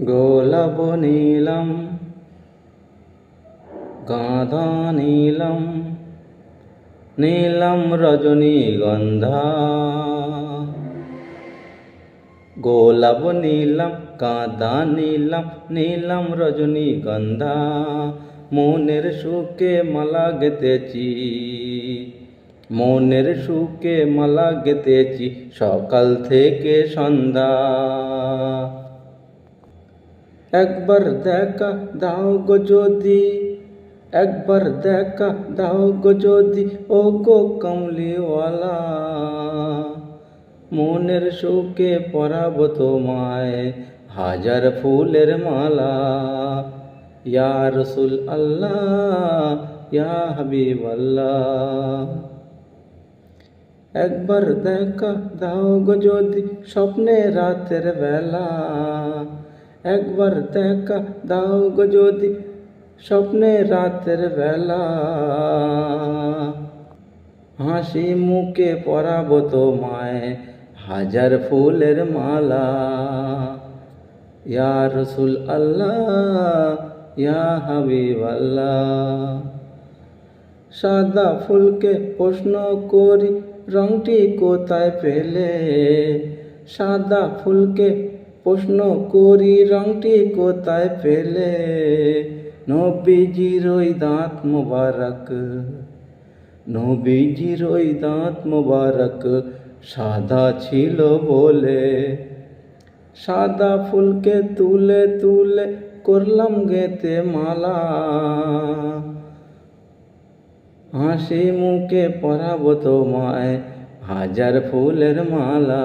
গোলাপ নীলম গাঁধা নীলম নীলম রজনীগন্ধা গোলাপ নীলম কাঁদা নীলম নীলম রজনীগন্ধা মনের সুখে মালা গেতেছি মনের সুখে মালা গেতেছি সকাল থেকে সন্ধ্যা। একবার দেখা দাও গো যদি, একবার দেখা দাও গো যদি, ও গো কমলিওয়ালা। মনের সুখে পরাব তোমায় হাজার ফুলের মালা। ইয়া রসুল আল্লাহ, ইয়া হাবিব আল্লাহ একবার দেখা দাও গো যদি, স্বপ্নে রাতের বেলা। একবার দেখা দাও গো যদি, স্বপ্নে রাতের বেলা। হাসি মুখে পরাবো তোমায় হাজার ফুলের মালা। ইয়া রসুল আল্লাহ, ইয়া হাবিব আল্লাহ। সাদা ফুলকে প্রশ্ন করি, রংটি কোথায় পেলে? সাদা ফুলকে করি, রংটি কোথায় পেলে? নবীজির ওই দাঁত মোবারক, নবীজির ওই দাঁত মোবারক সাদা ছিল বলে। সাদা ফুলকে তুলে তুলে করলাম গেতে মালা। হাসি মুখে পরাবো তোমায়, হাজার ফুলের মালা।